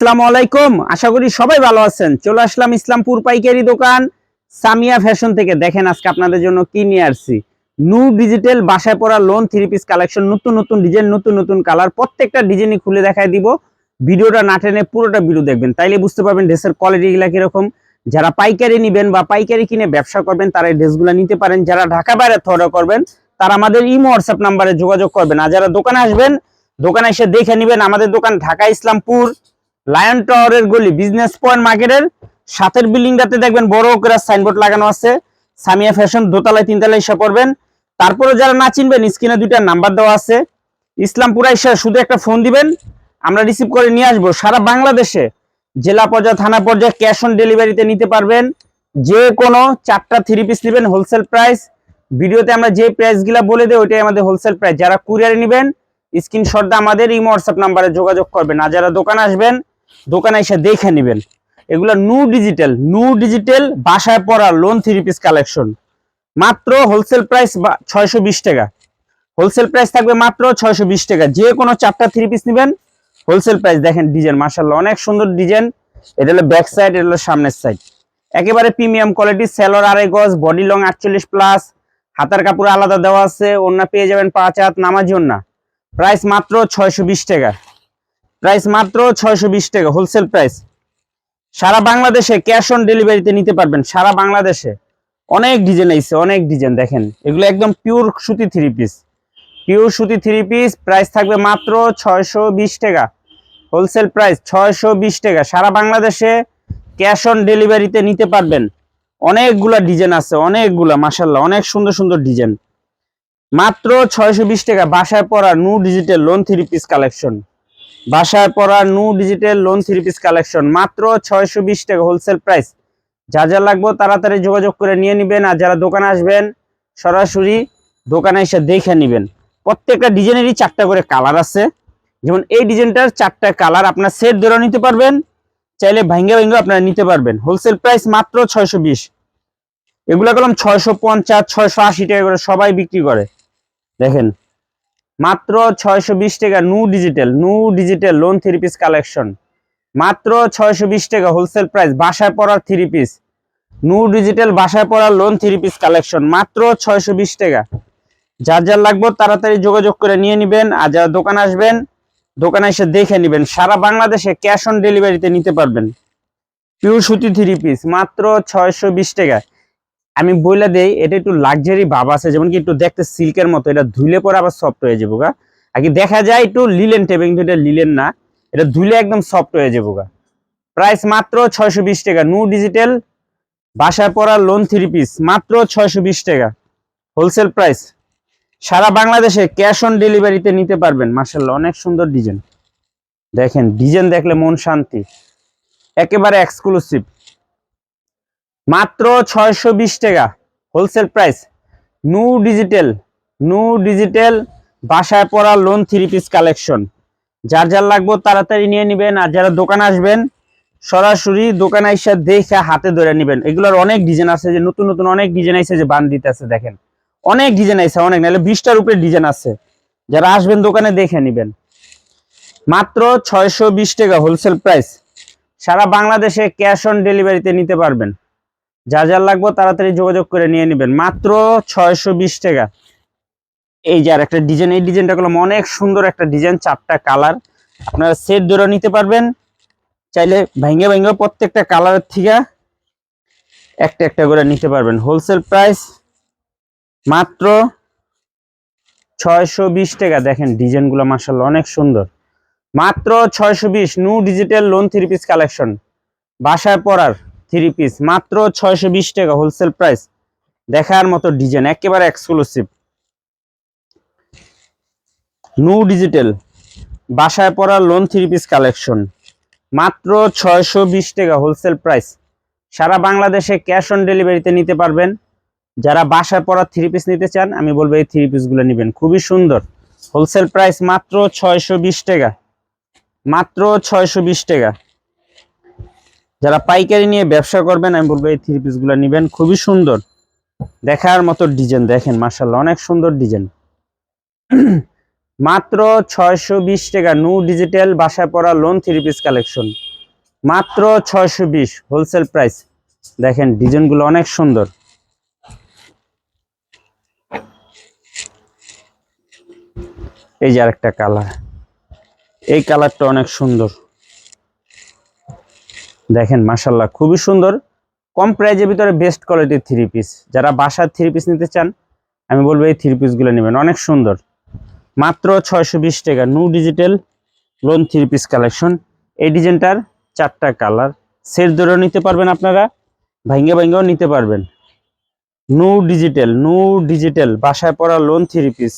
আসসালামু আলাইকুম। আশা করি সবাই ভালো আছেন। চলে আসলাম ইসলামপুর পাইকারি দোকান সামিয়া ফ্যাশন থেকে। দেখেন আজকে আপনাদের জন্য কি নিয়ে আসছি। নু ডিজিটাল বাসায় পড়া লোন থ্রি পিস কালেকশন নতুন নতুন ডিজাইন নতুন নতুন কালার প্রত্যেকটা ডিজাইনই খুলে দেখায় দিব। ভিডিওটা না টেনে পুরোটা ভিডিও দেখবেন। তাইলে বুঝতে পারবেন ড্রেসের কোয়ালিটি গুলা কীরকম। যারা পাইকারি নিবেন বা পাইকারি কিনে ব্যবসা করবেন, তারা এই ড্রেসগুলো নিতে পারেন। যারা ঢাকা বাইরে থ্রো করবেন, তারা আমাদের ইমো হোয়াটসঅ্যাপ নাম্বারে যোগাযোগ করবেন। আর যারা দোকানে আসবেন, দোকানে এসে দেখে নেবেন আমাদের দোকান ঢাকা ইসলামপুর। লায়ন টাওয়ারের গলি বিজনেস পয়েন্ট মার্কেটের সাতের বিল্ডিংটাতে দেখবেন বড় করে সাইনবোর্ড লাগানো আছে। সামিয়া ফ্যাশন দোতলায়, তিনতলায় এসে পড়বেন। তারপরে যারা না চিনবেন স্ক্রিনে দুইটা নাম্বার দেওয়া আছে। ইসলামপুরা এসে শুধু একটা ফোন দিবেন। আমরা রিসিভ করে নিয়ে আসব। সারা বাংলাদেশে জেলা পর্যায়ে, থানা পর্যায়ে ক্যাশ অন ডেলিভারিতে নিতে পারবেন। যে কোনো চারটা থ্রি পিস নেবেন হোলসেল প্রাইস ভিডিওতে আমরা যে প্রাইসগুলো বলে দেই, ওইটাই আমাদের হোলসেল প্রাইস যারা কুরিয়ারে নেবেন স্ক্রিনশট দিয়ে আমাদের ইমো হোয়াটসঅ্যাপ নাম্বারে যোগাযোগ করবেন। আর যারা দোকানে আসবেন দোকানে এসে দেখে নেবেন। এগুলো নু ডিজিটাল নু ডিজিটাল বাসায় পড়া লোন থ্রি পিস কালেকশন মাত্র হোলসেল প্রাইস ছয়শো বিশ টাকা। হোলসেল প্রাইস থাকবে মাত্র ছয়শো বিশ টাকা। যে কোনো চারটা থ্রি পিস নেবেন হোলসেল প্রাইস দেখেন ডিজাইন মার্শাল্লাহ অনেক সুন্দর ডিজাইন এটা হলো ব্যাক সাইড এটা হলো সামনের সাইড একেবারে প্রিমিয়াম কোয়ালিটি সেলর আড়াই গজ বডি লং আটচল্লিশ প্লাস হাতার কাপড় আলাদা দেওয়া আছে ওন্না পেয়ে যাবেন পাঁচ হাত, নামাজি ওন্না প্রাইস মাত্র ছয়শো বিশ টাকা। প্রাইস মাত্র ছয়শো বিশ টাকা হোলসেল প্রাইস সারা বাংলাদেশে ক্যাশ অন ডেলিভারিতে নিতে পারবেন, সারা বাংলাদেশে। অনেক ডিজাইন আইছে অনেক ডিজাইন দেখেন। এগুলো একদম পিওর সুতি থ্রি পিস পিওর সুতি থ্রি পিস প্রাইস থাকবে মাত্র ছয়শো বিশ টাকা। হোলসেল প্রাইস ছয়শো বিশ টাকা। সারা বাংলাদেশে ক্যাশ অন ডেলিভারিতে নিতে পারবেন। অনেকগুলা ডিজাইন আছে, অনেকগুলা মাসাল্লাহ অনেক সুন্দর সুন্দর ডিজাইন মাত্র ছয়শো বিশ টাকা, বাসায় পড়া new digital lawn three piece collection বাসায় পড়া new digital lawn three piece collection মাত্র ছয়শো বিশ টাকা হোলসেল প্রাইস যা যা লাগবে তাড়াতাড়ি যোগাযোগ করে নিয়ে নেবেন আর যারা দোকানে আসবেন, সরাসরি দোকানে এসে দেখে নেবেন। প্রত্যেকটা ডিজাইনেরই চারটা করে কালার আছে। যেমন এই ডিজাইনটার চারটা কালার আপনার সেট ধরে নিতে পারবেন, চাইলে ভাঙ্গে ভাঙ্গে আপনারা নিতে পারবেন। হোলসেল প্রাইস মাত্র ছয়শো বিশ। এগুলা কলম ছয়শো পঞ্চাশ, ছয়শো আশি টাকা করে সবাই বিক্রি করে। দেখেন মাত্র ছয়শো বিশ টাকা new digital new digital lawn three piece collection মাত্র ছয়শো বিশ টাকা হোলসেল প্রাইস বাসায় পড়ার থ্রি পিস নু ডিজিটাল বাসায় পড়ার লোন থ্রি পিস কালেকশন মাত্র ছয়শো বিশ টাকা। যার যার লাগবে তাড়াতাড়ি যোগাযোগ করে নিয়ে নেবেন, আর যারা দোকান আসবেন, দোকানে এসে দেখে নেবেন, সারা বাংলাদেশে ক্যাশ অন ডেলিভারিতে নিতে পারবেন। পিওর সুতি থ্রি পিস মাত্র ছয়শো বিশ টাকা। আমি বইলা দেই, এটা একটু লাক্সারি ভাব আছে যেমন কি একটু দেখতে সিল্কের মতো, এটা ধুলে পরে আবার সফট হয়ে যাব গা। আর কি দেখা যায় একটু লিলেন টেপে কিন্তু এটা লিলেন না, এটা ধুলে একদম সফট হয়ে যাব গা। প্রাইস মাত্র ছয়শো বিশ টাকা নু ডিজিটাল বাসায় পড়া লোন থ্রি পিস মাত্র ছয়শো বিশ টাকা হোলসেল প্রাইস সারা বাংলাদেশে ক্যাশ অন ডেলিভারিতে নিতে পারবেন মার্শাল্লাহ অনেক সুন্দর ডিজাইন দেখেন ডিজাইন দেখলে মন শান্তি। একেবারে এক্সক্লুসিভ মাত্র ছয়শো বিশ টাকা। Wholesale price new digital new digital বাসায় পড়া লোন থ্রি পিস কালেকশন যার যার লাগবে তাড়াতাড়ি নিয়ে নেবেন আর যারা দোকান আসবেন, সরাসরি দোকানে এসে দেখে হাতে ধরে নেবেন। এগুলোর অনেক ডিজাইন আছে যে, নতুন নতুন অনেক ডিজাইন আছে যে, বান দিতে আছে দেখেন। অনেক ডিজাইন আছে, অনেক, নাহলে বিশটার উপরে ডিজাইন আছে। যারা আসবেন দোকানে দেখে নেবেন। মাত্র ছয়শো বিশ টাকা হোলসেল প্রাইস সারা বাংলাদেশে ক্যাশ অন ডেলিভারিতে নিতে পারবেন। যা যা লাগবে তাড়াতাড়ি যোগাযোগ করে নিয়ে নেবেন। মাত্র ছয়শো বিশ টাকা। এই যে আর একটা ডিজাইন, এই ডিজাইনটা করলাম। অনেক সুন্দর একটা ডিজাইন, চারটা কালার। আপনারা সেট ধরে নিতে পারবেন। চাইলে ভেঙে ভেঙে প্রত্যেকটা কালারের থেকে একটা একটা করে নিতে পারবেন। হোলসেল প্রাইস মাত্র ছয়শো বিশ টাকা। দেখেন ডিজাইনগুলো মার্শাল অনেক সুন্দর। মাত্র ছয়শো বিশ new digital lawn three piece collection বাসায় পড়ার থ্রি পিস মাত্র ছয়শো বিশ টাকা হোলসেল প্রাইস দেখার মতো ডিজাইন একেবারে এক্সক্লুসিভ নিউ ডিজিটাল বাসায় পড়ার লোন থ্রি পিস কালেকশন মাত্র ছয়শো বিশ টাকা হোলসেল প্রাইস সারা বাংলাদেশে ক্যাশ অন ডেলিভারিতে নিতে পারবেন। যারা বাসায় পড়া থ্রি পিস নিতে চান, আমি বলব এই থ্রি পিসগুলো নেবেন। খুবই সুন্দর। হোলসেল প্রাইস মাত্র ছয়শো বিশ টাকা। মাত্র ছয়শো বিশ টাকা। যারা পাইকারি নিয়ে ব্যবসা করবেন, আমি বলব এই থ্রি পিসগুলো নেবেন। খুবই সুন্দর। দেখার মতো ডিজাইন দেখেন মার্শাল্লাহ অনেক সুন্দর ডিজাইন মাত্র ছয়শো বিশ টাকা নু ডিজিটাল বাসায় পড়া লোন থ্রি পিস কালেকশন মাত্র ছয়শো বিশ হোলসেল প্রাইস দেখেন ডিজাইনগুলো অনেক সুন্দর। এই যে আরেকটা কালার এই কালারটা অনেক সুন্দর। দেখেন মাসাল্লাহ খুবই সুন্দর। কম প্রাইজের ভিতরে বেস্ট কোয়ালিটির থ্রি পিস যারা বাসার থ্রি পিস নিতে চান, আমি বলব এই থ্রি পিসগুলো নেবেন। অনেক সুন্দর। মাত্র ছয়শো বিশ টাকা। New digital lawn three piece collection এই ডিজাইনটার চারটা কালার সেট ধরেও নিতে পারবেন আপনারা। ভাঙ্গে ভাঙ্গেও নিতে পারবেন। নো ডিজিটাল নো ডিজিটাল বাসায় পড়া লোন থ্রি পিস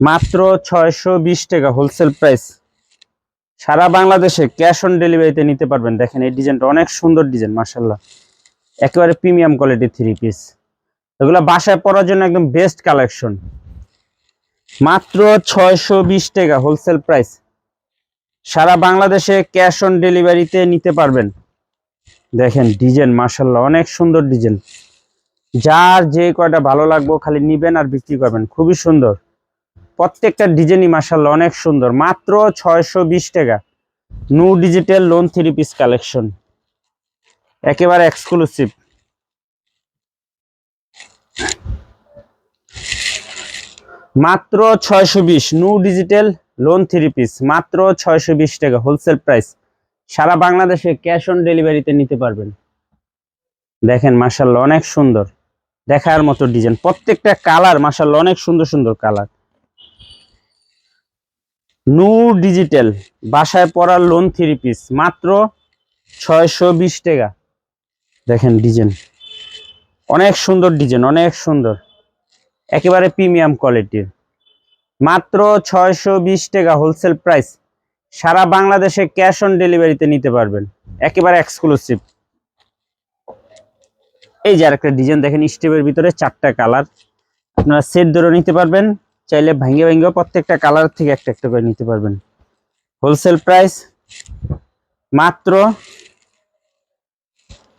মাত্র ছয়শো বিশ টাকা। হোলসেল প্রাইস সারা বাংলাদেশে ক্যাশ অন ডেলিভারিতে নিতে পারবেন। দেখেন, এই ডিজাইনটা অনেক সুন্দর ডিজাইন মার্শাল্লাহ একেবারে প্রিমিয়াম কোয়ালিটির থ্রি পিস। এগুলো বাসায় পরার জন্য একদম বেস্ট কালেকশন। মাত্র ছয়শো বিশ টাকা হোলসেল প্রাইস। সারা বাংলাদেশে ক্যাশ অন ডেলিভারিতে নিতে পারবেন। দেখেন, ডিজাইন মার্শাল্লাহ অনেক সুন্দর ডিজাইন। যার যে কয়টা ভালো লাগবো, খালি নিবেন আর বিক্রি করবেন। খুবই সুন্দর। প্রত্যেকটা ডিজাইনই মার্শাল্লাহ অনেক সুন্দর। মাত্র ছয়শো বিশ টাকা। New digital lawn three piece collection একেবারে এক্সক্লুসিভ মাত্র ছয়শো বিশ। New digital lawn three piece মাত্র ছয়শো বিশ টাকা হোলসেল প্রাইস সারা বাংলাদেশে ক্যাশ অন ডেলিভারিতে নিতে পারবেন। দেখেন মার্শাল্লাহ অনেক সুন্দর। দেখার মতো ডিজাইন প্রত্যেকটা কালার মার্শাল্লাহ অনেক সুন্দর সুন্দর কালার নু ডিজিটাল, বাসায় পড়ার লোন থ্রি পিস মাত্র ছয়শো বিশ টাকা। দেখেন ডিজাইন অনেক সুন্দর ডিজাইন অনেক সুন্দর। একেবারে প্রিমিয়াম কোয়ালিটির মাত্র ছয়শো বিশ টাকা হোলসেল প্রাইস সারা বাংলাদেশে ক্যাশ অন ডেলিভারিতে নিতে পারবেন। একেবারে এক্সক্লুসিভ এই যে আরেকটা ডিজাইন দেখেন স্টেপের ভিতরে চারটা কালার আপনারা সেট ধরে নিতে পারবেন। চাইলে ভাঙ্গে ভাঙ্গে প্রত্যেকটা কালার থেকে একটা একটা করে নিতে পারবেন। হোলসেল প্রাইস মাত্র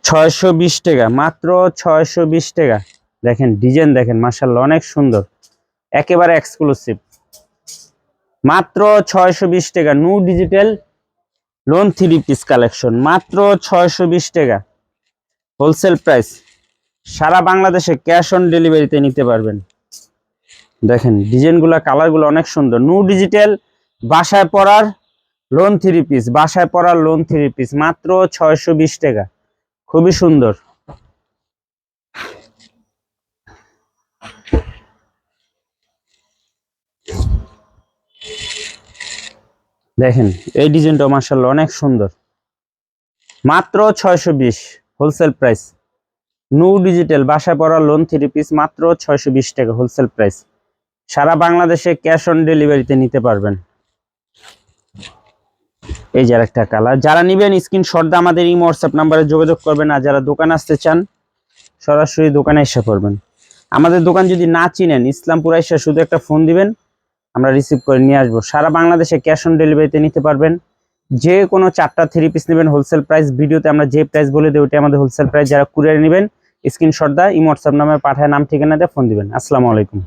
ছয়শো বিশ টাকা, মাত্র ছয়শো বিশ টাকা। দেখেন ডিজাইন দেখেন মার্শাল্লাহ অনেক সুন্দর। একেবারে এক্সক্লুসিভ মাত্র ছয়শো বিশ টাকা new digital lawn three piece collection মাত্র ছয়শো বিশ টাকা। হোলসেল প্রাইস সারা বাংলাদেশে ক্যাশ অন ডেলিভারিতে নিতে পারবেন। দেখেন, ডিজাইনগুলো, কালারগুলো অনেক সুন্দর। নিউ ডিজিটাল, বাসায় পড়ার লোন থ্রি পিস বাসায় পড়ার লোন থ্রি পিস মাত্র ছয়শো বিশ টাকা। খুবই সুন্দর। দেখেন, এই ডিজাইনটা মার্শাল্লাহ অনেক সুন্দর। মাত্র ছয়শো বিশ হোলসেল প্রাইস নিউ ডিজিটাল, বাসায় পড়া লোন থ্রি পিস মাত্র ছয়শো বিশ টাকা হোলসেল প্রাইস সারা বাংলাদেশে ক্যাশ অন ডেলিভারিতে নিতে পারবেন। এই যে একটা কালার যারা নিবেন স্ক্রিনশট দিয়ে আমাদের এই হোয়াটসঅ্যাপ নাম্বারে যোগাযোগ করবেন আর যারা দোকান আসতে চান, সরাসরি দোকানে এসে পড়বেন। আমাদের দোকান যদি না চিনেন, ইসলামপুর এসে শুধু একটা ফোন দিবেন, আমরা রিসিভ করে নিয়ে আসব। সারা বাংলাদেশে ক্যাশ অন ডেলিভারিতে নিতে পারবেন। যে কোনো চারটা থ্রি পিস নেবেন হোলসেল প্রাইস ভিডিওতে আমরা যে প্রাইস বলে দিই ওটা আমাদের হোলসেল প্রাইস যারা কুরিয়ার নেবেন স্ক্রিনশট দা ইমোটসঅ্যাপ নামে পাঠায়, নাম, ঠিকানা দিয়ে ফোন দিবেন। আসসালামু আলাইকুম।